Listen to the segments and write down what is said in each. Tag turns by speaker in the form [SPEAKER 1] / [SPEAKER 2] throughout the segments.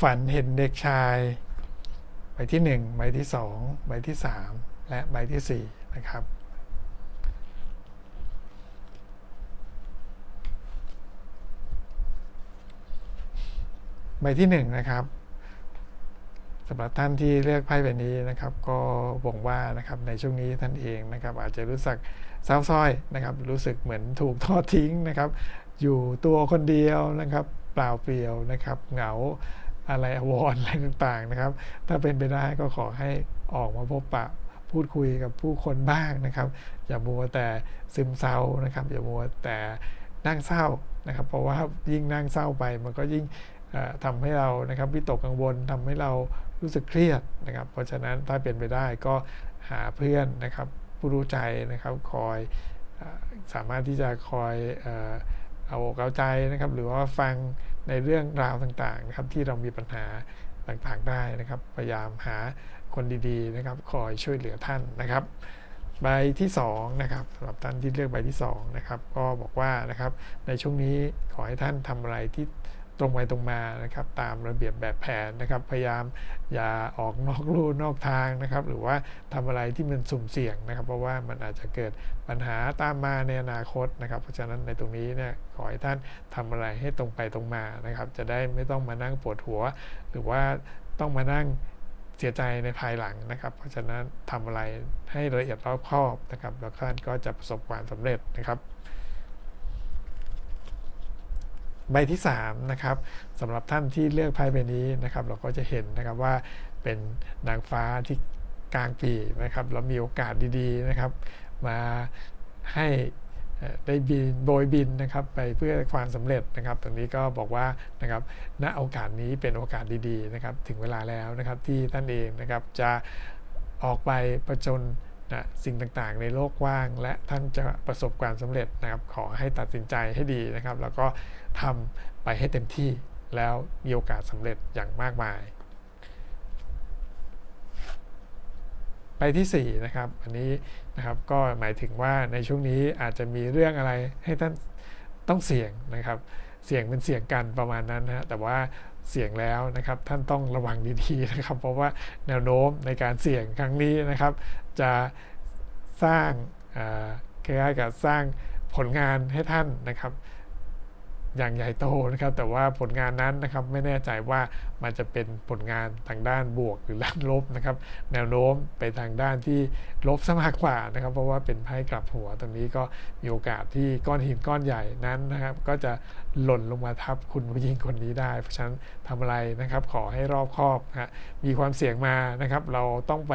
[SPEAKER 1] ฝันเห็นเด็กชาย ใบที่ 1 ใบที่ 2 ใบที่ 3 และใบที่ 4 นะครับใบที่1นะครับสำหรับท่านที่เลือกไพ่ใบนี้นะครับ ก็บ่งว่านะครับในช่วงนี้ท่านเองนะครับ อาจจะรู้สึกเศร้าส้อยนะครับ รู้สึกเหมือนถูกทอดทิ้งนะครับ อยู่ตัวคนเดียวนะครับ เปล่าเปลี่ยวนะครับ เหงา อะไรอวอรอะไรต่างๆนะครับ ถ้าเป็นไปได้ก็ขอให้ออกมาพบปะพูดคุยกับผู้คนบ้างนะครับ อย่ามัวแต่ซึมเศร้านะครับ อย่ามัวแต่นั่งเศร้านะครับ เพราะว่ายิ่งนั่งเศร้าไปมันก็ยิ่งเอ่อทำให้เรานะครับวิตกกังวลทำให้เรารู้สึกเครียดนะครับ เพราะฉะนั้นถ้าเป็นไปได้ก็หาเพื่อนนะครับผู้รู้ใจนะครับคอยอสามารถที่จะคอย เอาอกเอาใจนะครับหรือว่าฟังในเรื่องราวต่างๆนะครับที่เรามีปัญหาต่างๆได้นะครับ พยายามหาคนดีๆนะครับ คอยช่วยเหลือท่านนะครับ ใบที่2นะครับสำหรับท่านที่เลือกใบที่2นะครับก็บอกว่านะครับในช่วงนี้ขอให้ท่านทำอะไรที่ ตรงไปตรงมานะครับตามระเบียบแบบแผนนะครับพยายามอย่าออกนอกลู่นอกทางนะครับหรือว่าทำอะไรที่มันสุ่มเสี่ยงนะครับ เพราะว่ามันอาจจะเกิดปัญหาตามมาในอนาคตนะครับเพราะฉะนั้นในตรงนี้เนี่ยขอให้ท่านทำอะไรให้ตรงไปตรงมานะครับ จะได้ไม่ต้องมานั่งปวดหัว หรือว่าต้องมานั่งเสียใจในภายหลังนะครับ เพราะฉะนั้นทำอะไรให้ละเอียดรอบคอบนะครับ แล้วท่านก็จะประสบความสำเร็จนะครับ ใบที่3นะครับสำหรับท่านที่เลือกไพ่ใบนี้นะครับ เราก็จะเห็นนะครับว่าเป็นนางฟ้าที่กลางปีนะครับแล้วมีโอกาสดีๆนะครับ มาให้ได้บินโบยบินนะครับไปเพื่อความสำเร็จนะครับ ตรงนี้ก็บอกว่านะครับณโอกาสนี้เป็นโอกาสดีๆนะครับ ถึงเวลาแล้วนะครับที่ท่านเองนะครับจะออกไปประจน นะสิ่งต่างๆ ในโลกกว้าง และท่านจะประสบความสำเร็จนะครับขอให้ตัดสินใจให้ดีนะครับ แล้วก็ทำไปให้เต็มที่แล้วมีโอกาสสำเร็จอย่างมากมาย ไปที่4นะครับอันนี้นะครับก็หมายถึงว่าในช่วงนี้อาจจะมีเรื่องอะไรให้ท่านต้องเสี่ยงนะครับ เสี่ยงเป็นเสี่ยงกันประมาณนั้นนะฮะแต่ว่า เสี่ยงแล้วนะครับ ท่านต้องระวังดีๆนะครับ เพราะว่าแนวโน้มในการเสี่ยงครั้งนี้นะครับ จะสร้างคล้ายๆกับสร้างผลงานให้ท่านนะครับ อย่างใหญ่โตนะครับแต่ว่าผลงานนั้นนะครับไม่แน่ใจว่ามันจะเป็นผลงานทางด้านบวกหรือด้านลบนะครับแนวโน้มไปทางด้านที่ลบซะมากกว่านะครับเพราะว่าเป็นไพ่กลับหัวตรงนี้ก็มีโอกาสที่ก้อนหินก้อนใหญ่นั้นนะครับก็จะหล่นลงมาทับคุณผู้หญิงคนนี้ได้ เพราะฉะนั้นทำอะไรนะครับขอให้รอบคอบนะฮะมีความเสี่ยงมานะครับเราต้องไป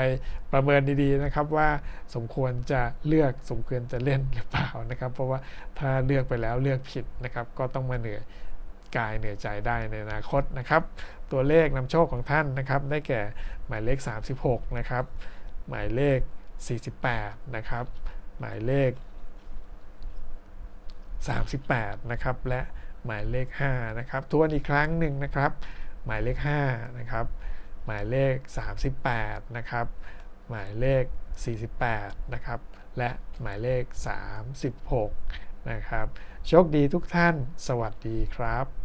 [SPEAKER 1] ประเมินดีๆนะครับว่าสมควรจะเลือกสมควรจะเล่นหรือเปล่านะครับเพราะว่าถ้าเลือกไปแล้วเลือกผิดนะครับก็ต้องต้องมาเหนื่อยกายเหนื่อยใจได้ในอนาคตนะครับ ตัวเลขนำโชคของท่านนะครับ ได้แก่หมายเลข 36 นะครับ หมายเลข 48 นะครับ หมายเลข 38 นะครับ และหมายเลข 5 นะครับทวนอีกครั้งหนึ่งนะครับ หมายเลข 5 นะครับ หมายเลข 38 นะครับ หมายเลข 48 นะครับ และหมายเลข 36 นะครับ โชคดีทุกท่าน สวัสดีครับ